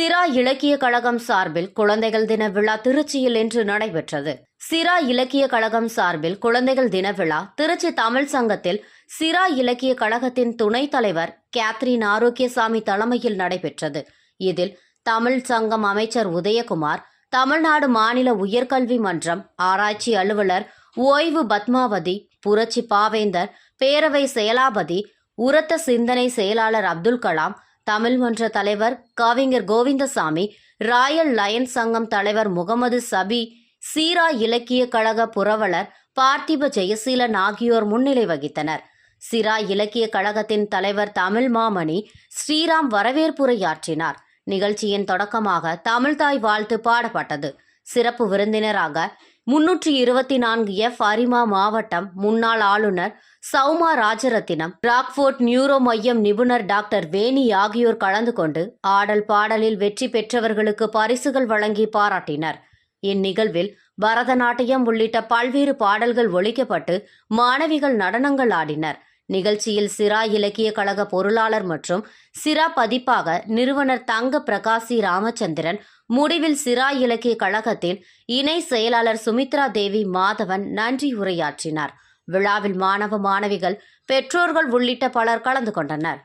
சிரா இலக்கிய கழகம் சார்பில் குழந்தைகள் தின விழா திருச்சியில் இன்று நடைபெற்றது. சிரா இலக்கிய கழகம் சார்பில் குழந்தைகள் தின விழா திருச்சி தமிழ் சங்கத்தில் சிரா இலக்கிய கழகத்தின் துணைத் தலைவர் கேத்ரின் ஆரோக்கியசாமி தலைமையில் நடைபெற்றது. இதில் தமிழ் சங்கம் அமைச்சர் உதயகுமார் தமிழ்நாடு மாநில உயர்கல்வி மன்றம் ஆராய்ச்சி அலுவலர் ஓய்வு பத்மாவதி புரட்சி பாவேந்தர் பேரவை செயலாபதி உரத்த சிந்தனை செயலாளர் அப்துல் கலாம் தமிழ் மன்ற தலைவர் கவிஞர் கோவிந்தசாமி ராயல் லயன்ஸ் சங்கம் தலைவர் முகமது சபி சீரா இலக்கிய கழக புரவலர் பார்த்திப ஜெயசீலன் ஆகியோர் முன்னிலை வகித்தனர். சிரா இலக்கிய கழகத்தின் தலைவர் தமிழ் மாமணி ஸ்ரீராம் வரவேற்புரையாற்றினார். நிகழ்ச்சியின் தொடக்கமாக தமிழ்தாய் வாழ்த்து பாடப்பட்டது. சிறப்பு விருந்தினராக முன்னூற்றி இருபத்தி நான்கு எஃப் அரிமா மாவட்டம் முன்னாள் ஆளுநர் சௌமா ராஜரத்தினம் ராக்ஃபோர்ட் நியூரோ மையம் நிபுணர் டாக்டர் வேணி ஆகியோர் கலந்து கொண்டு ஆடல் பாடலில் வெற்றி பெற்றவர்களுக்கு பரிசுகள் வழங்கி பாராட்டினர். இந்நிகழ்வில் பரதநாட்டியம் உள்ளிட்ட பல்வேறு பாடல்கள் ஒழிக்கப்பட்டு மாணவிகள் நடனங்கள் ஆடினர். நிகழ்ச்சியில் சிரா இலக்கிய கழக பொருளாளர் மற்றும் சிரா பதிப்பாக நிறுவனர் தங்க பிரகாசி ராமச்சந்திரன் முடிவில் சிரா இலக்கிய கழகத்தின் இணை செயலாளர் சுமித்ரா தேவி மாதவன் நன்றி உரையாற்றினார். விழாவில் மாணவ மாணவிகள் பெற்றோர்கள் உள்ளிட்ட பலர் கலந்து கொண்டனர்.